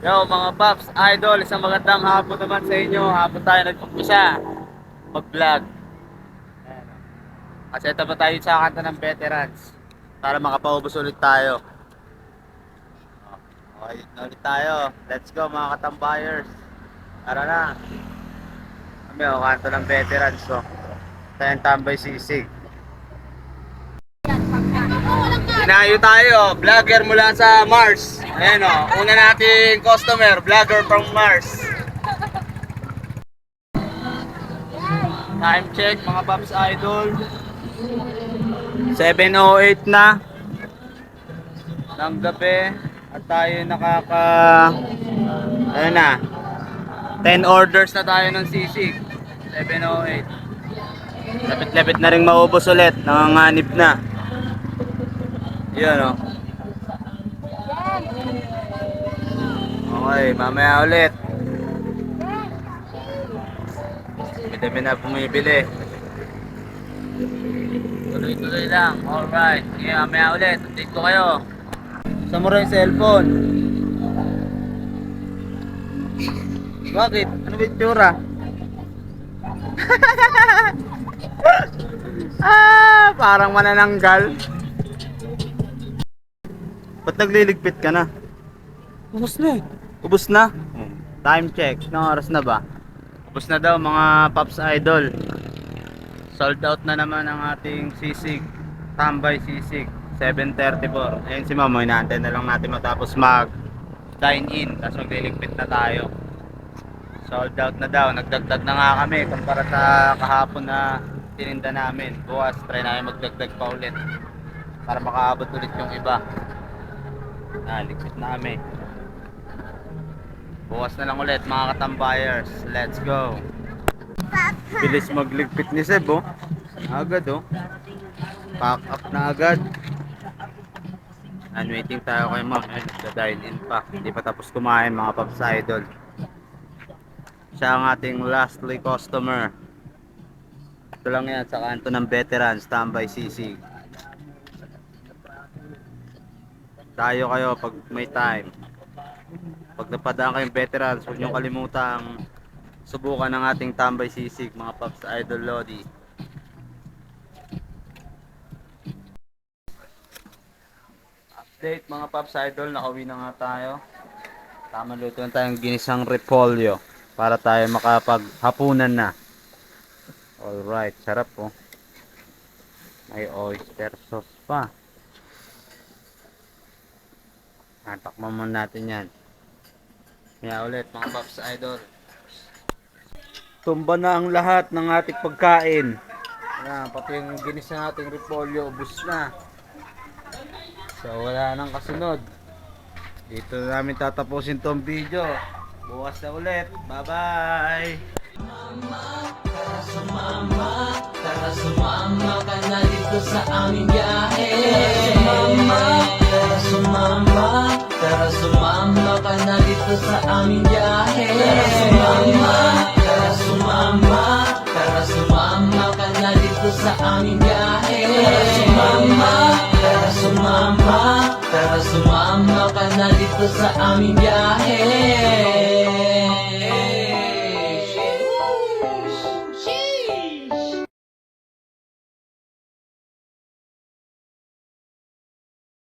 Hello mga Paps, Idol, isang magandang hapon naman sa inyo. Hapon tayo nag-umpisa mag-vlog. Oh. Kasi ito pa tayo sa kanta ng veterans para makapaubos ulit tayo. Okay, ulit tayo. Let's go mga katambayers. Tara na. Kami o, kanta ng veterans. So. Tayo ang tambay sisig. Inayo tayo, vlogger mula sa Mars. Ayan o, una nating customer, vlogger from Mars. Time check mga Paps Idol. 7.08 na. Ng gabi. At tayo nakaka ano na? 10 orders na tayo ng sisig 7.08 lapit-lapit na rin maubos ulit. Nanganganib na yun o okay mamaya ulit dami na bumibili tuloy-tuloy lang alright sige mamaya ulit update ko kayo Saan mo yung cellphone? Bakit? Ano ba yung tsura? ah, parang manananggal. Ba't nagliligpit ka na? Ubus na eh. Ubus na? Time check. Anong oras na ba? Ubus na daw mga Pops Idol. Sold out na naman ang ating sisig. Tambay sisig. 7.34. Ayun si Mama, inaantay na lang natin matapos mag dine in. Tapos magliligpit na tayo. Sold out na daw. Nagdagdag na nga kami kumpara sa kahapon na tininda namin. Bukas, try namin magdagdag pa ulit. Para makaabot ulit yung iba. Ah, ligpit na kami. Bukas na lang ulit mga katambayers. Let's go. Bilis magligpit ni Seb oh. Agad oh. Pack up na agad. And waiting tayo kay ma'am. Ayun, nagda-dine in pa. Hindi pa tapos kumain mga Pops Idol. Siya ang ating lastly customer. Ito lang yan sa kanto ng veteran, standby sisig. Tayo kayo pag may time. Pag napadaan kayong veterans, huwag niyong kalimutang subukan ng ating tambay sisig, mga Pops Idol Lodi. Update mga Pops Idol, nakauwi na nga tayo. Tama luto na tayong ginisang repolyo para tayo makapaghapunan na. Alright, sarap po. May oyster sauce pa. Tatakman muna natin yan. Kaya ulit mga Pops Idol. Tumba na ang lahat ng ating pagkain. Yan, pati yung ginis na nating repolyo, ubus na. So wala nang kasunod. Dito na namin tatapusin tong video. Bukas na ulit. Bye-bye! Sumama, tara sumama ka na dito sa aming biyahe na dito sa aming biyahe. Sumama, tara sumama, tara sumama ka na dito sa aming biyahe. Sumama, tara sumama, tara sumama ka na sa aming biyahe